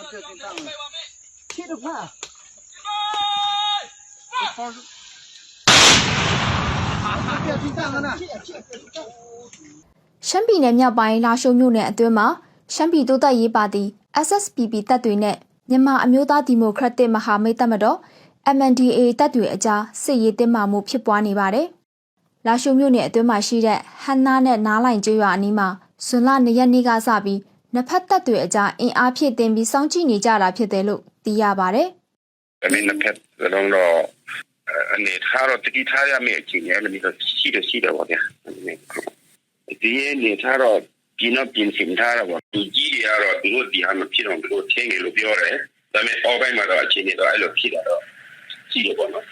အကျဉ်းတင်တာ။ခေတ္တပါ။ဘာ။ပြတင်တာနာ။ရှမ်းပြည်နယ်မြောက်ပိုင်းလာရှိုမြို့နယ်အတွင်းမှာရှမ်းပြည်တိုးတက်ရေးပါတီ SSPP တပ်တွေနဲ့မြန်မာအမျိုးသားဒီမိုကရက်တစ်မဟာမိတ်တပ်မတော် MNDA တပ်တွေအကြားစစ်ရေးတင်းမာမှုဖြစ်ပွားနေပါတယ်။လာရှိုမြို့နယ်အတွင်းမှာရှိတဲ့ဟန်နာနဲ့နားလိုင်ကျွော်အနီးမှာဇွန်လ၂ရက်နေ့ကစပြီး နှစ်ဖက်တပ်တွေအကြားအင်အားဖြည့်တင်ပြီးစောင့်ကြည့်နေကြတာဖြစ်တယ်လို့သိရပါတယ်။အမင်းနှစ်ဖက်စလုံးတော့အနေထားတော့တတိထားရမယ့်အခြေအနေလည်းတော့ရှိတယ်ရှိတယ်ပေါ့ဗျာဒီအနေထားတော့ပြင်းတော့ပြင်းစင်ထားတော့ဒီကြီးတွေကတော့သူတို့ဒီဟာမဖြစ်တော့သူတို့ချင်းတယ်လို့ပြောတယ်ဒါပေမဲ့အောက်ပိုင်းမှာတော့အခြေအနေတော့အဲ့လိုဖြစ်တာတော့ရှိတယ်ပေါ့နော်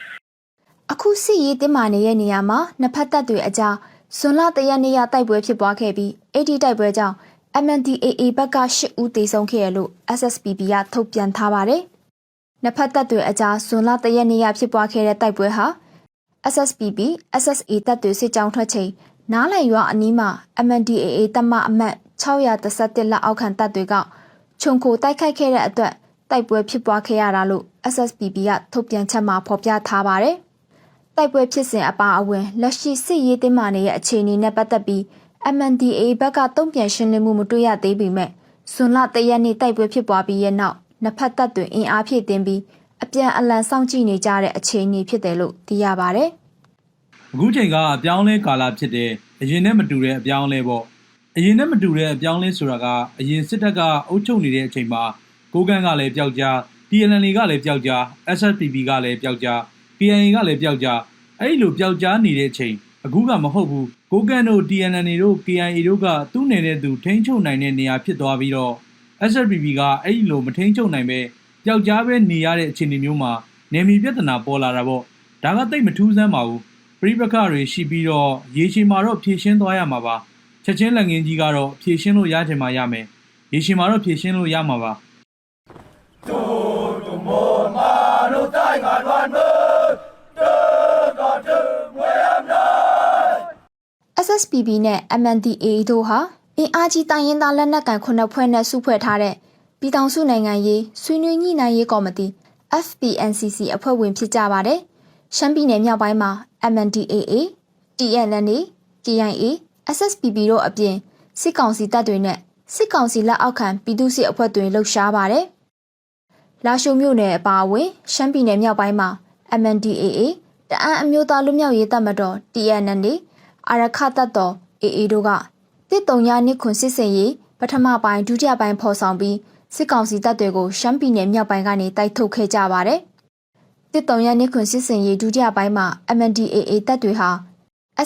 အခုစစ်ရေးတင်းမာနေတဲ့နေရာမှာနှစ်ဖက်တပ်တွေအကြားဇွန်လတရက်နေ့ရတိုက်ပွဲဖြစ်ပွားခဲ့ပြီးအဲ့ဒီတိုက်ပွဲကြောင့် MNDAA ဘက်က8ဦးသေဆုံးခဲ့ရလို့ SSPP ကထုတ်ပြန်ထားပါတယ်။နှစ်ဖက်တပ်တွေအကြားဇွန်လတရက်နေ့ရဖြစ်ပွားခဲ့တဲ့တိုက်ပွဲဟာ SSPP SSA တပ်တွေစစ်ကြောင်းထွက်ချိန်နားလည်ရွာအနီးမှာ MNDAA တပ်မအမှတ်631လက်အောက်ခံတပ်တွေကခြုံခိုတိုက်ခိုက်ခဲ့တဲ့အတွက်တိုက်ပွဲဖြစ်ပွားခဲ့ရတာလို့ SSPP ကထုတ်ပြန်ချက်မှာဖော်ပြထားပါတယ်။တိုက်ပွဲဖြစ်စဉ်အပါအဝင်လက်ရှိစစ်ရေးတင်းမာနေတဲ့အခြေအနေနဲ့ပတ်သက်ပြီး MNDAA ဘက်ကတုံ့ပြန်ရှင်းလင်းမှုမတွေ့ရသေးပေမဲ့ဇွန်လတရက်နေ့တိုက်ပွဲဖြစ်ပွားပြီးရဲ့နောက်နှစ်ဖက်တပ်တွေအင်အားဖြည့်တင်းပြီးအပြန်အလှန်စောင့်ကြည့်နေကြတဲ့အခြေအနေဖြစ်တယ်လို့သိရပါတယ်အခုချိန်ကအပြောင်းလဲကာလဖြစ်တယ်အရင်နဲ့မတူတဲ့အပြောင်းလဲပေါ့အရင်နဲ့မတူတဲ့အပြောင်းလဲဆိုတာကအရင်စစ်တပ်ကအုပ်ချုပ်နေတဲ့အချိန်မှာကိုကန်းကလည်းပျောက်ကြား TNL ကလည်းပျောက်ကြား SSPP ကလည်းပျောက်ကြား PNA ကလည်းပျောက်ကြားအဲ့ဒီလိုပျောက်ကြားနေတဲ့အချိန် အခုကမဟုတ်ဘူးကိုကန်းတို့ TNL တို့ KIA တို့ကသူ့နယ်တဲ့သူထိန်းချုပ်နိုင်တဲ့နေရာဖြစ်သွားပြီးတော့ SSPP ကအဲ့ဒီလိုမထိန်းချုပ်နိုင်ပဲပျောက်ကြားပဲနေရတဲ့အခြေအနေမျိုးမှာနေမီပြဿနာပေါ်လာတာပေါ့ဒါကတိတ်မထူးဆန်းပါဘူးပြိပခတွေရှိပြီးတော့ရေရှည်မှာတော့ဖြည့်ရှင်းသွားရမှာပါချက်ချင်းလက်ငင်းကြီးကတော့ဖြည့်ရှင်းလို့ရချင်မှရမယ်ရေရှည်မှာတော့ဖြည့်ရှင်းလို့ရမှာပါ SSPP နဲ့ MNDAA တို့ဟာအင်အားကြီးတိုင်းရင်းသားလက်နက်ကန်ခုနှစ်ဖွဲ့နဲ့စုဖွဲ့ထားတဲ့ပြည်ထောင်စုနိုင်ငံရေးဆွေးနွေးညှိနှိုင်းရေးကော်မတီ FPNCC အဖွဲ့ဝင်ဖြစ်ကြပါတယ်။ရှမ်းပြည်နယ်မြောက်ပိုင်းမှာ MNDAA, TNLA, KIA, SSPP တို့အပြင်စစ်ကောင်စီတပ်တွေနဲ့စစ်ကောင်စီလက်အောက်ခံပြည်သူ့စစ်အဖွဲ့တွေလှုပ်ရှားပါတယ်။လာရှိုးမြို့နယ်အပါအဝင်ရှမ်းပြည်နယ်မြောက်ပိုင်းမှာ MNDAA တအန်းအမျိုးသားလူမျိုးရေးတပ်မတော် TNLA အာရခတပ်တော် AA တို့ကတစ်တုံညာနှစ်ခွန်စစ်စင်ရေးပထမပိုင်းဒုတိယပိုင်းဖော်ဆောင်ပြီးစစ်ကောင်စီတပ်တွေကိုရှမ်းပြည်နယ်မြောက်ပိုင်းကနေတိုက်ထုတ်ခဲ့ကြပါတယ်။တစ်တုံညာနှစ်ခွန်စစ်စင်ရေးဒုတိယပိုင်းမှာ MNDAA တပ်တွေဟာ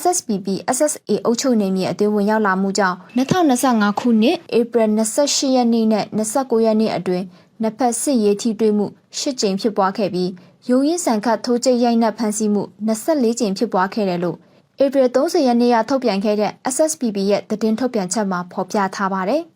SSPP SSA အုပ်ချုပ်နေမြေအသွင်ဝင်ရောက်လာမှုကြောင့်2025ခုနှစ်ဧပြီ28ရက်နေ့နဲ့29ရက်နေ့အတွင်းနှစ်ဖက်စစ်ရေးထိတွေ့မှု၈ကြိမ်ဖြစ်ပွားခဲ့ပြီးရုံရင်းဆန်ခတ်ထိုးကျိတ်ရိုက်နှက်ဖမ်းဆီးမှု24ကြိမ်ဖြစ်ပွားခဲ့တယ်လို့ ဧပြီ30ရက်နေ့ကထုတ်ပြန်ခဲ့တဲ့ SSPP ရဲ့သတင်းထုတ်ပြန်ချက်မှာဖော်ပြထားပါတယ်။